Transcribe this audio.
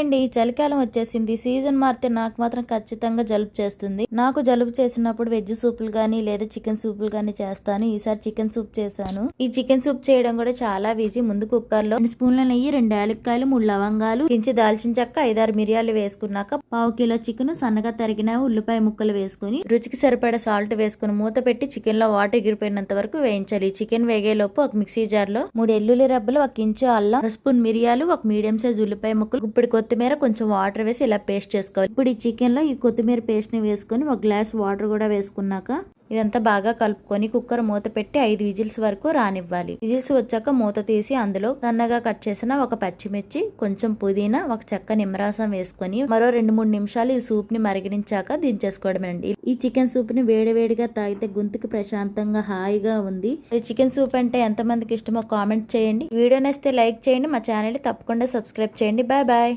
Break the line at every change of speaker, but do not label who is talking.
అండి చలికాలం వచ్చేసింది. సీజన్ మారితే నాకు మాత్రం ఖచ్చితంగా జలుబు చేస్తుంది. నాకు జలుబు చేసినప్పుడు వెజ్ సూపులు కానీ లేదా చికెన్ సూపులు కానీ చేస్తాను. ఈసారి చికెన్ సూప్ చేశాను. ఈ చికెన్ సూప్ చేయడం కూడా చాలా ఈజీ. ముందు కుక్కర్లో రెండు స్పూన్ల నెయ్యి రెండు యాలక్కాయలు మూడు లవంగాలు కించి దాల్చిన చెక్క ఐదారు మిరియాలు వేసుకున్నాక పావు కిలో చికెన్ సన్నగా తరిగిన ఉల్లిపాయ ముక్కలు వేసుకుని రుచికి సరిపడా సాల్ట్ వేసుకుని మూత పెట్టి చికెన్లో వాటర్ ఎగిరిపోయినంత వరకు వేయించాలి. చికెన్ వేగేలోపు ఒక మిక్సీ జార్లో మూడు ఎల్లుల్లి రబ్బలు ఒక ఇంచు అల్లం స్పూన్ మిరియాలు ఒక మీడియం సైజ్ ఉల్లిపాయ ముక్కలు ఇప్పుడు కొత్తిమీర కొంచెం వాటర్ వేసి ఇలా పేస్ట్ చేసుకోవాలి. ఇప్పుడు ఈ చికెన్లో ఈ కొత్తిమీర పేస్ట్ని వేసుకొని ఒక గ్లాస్ వాటర్ కూడా వేసుకున్నాక ఇదంతా బాగా కలుపుకొని కుక్కర్ మూత పెట్టి ఐదు విజిల్స్ వరకు రానివ్వాలి. విజిల్స్ వచ్చాక మూత తీసి అందులో సన్నగా కట్ చేసిన ఒక పచ్చిమిర్చి కొంచెం పుదీనా ఒక చెక్క నిమ్మరసం వేసుకొని మరో రెండు మూడు నిమిషాలు ఈ సూప్ని మరిగించాక దించేసుకోవడమేనండి ఈ చికెన్ సూప్ని వేడివేడిగా తాగితే గొంతుకి ప్రశాంతంగా హాయిగా ఉంది. ఈ చికెన్ సూప్ అంటే ఎంతమందికి ఇష్టమో కామెంట్ చేయండి. వీడియో నచ్చితే లైక్ చేయండి. మా ఛానల్ తప్పకుండా సబ్స్క్రైబ్ చేయండి. Bye bye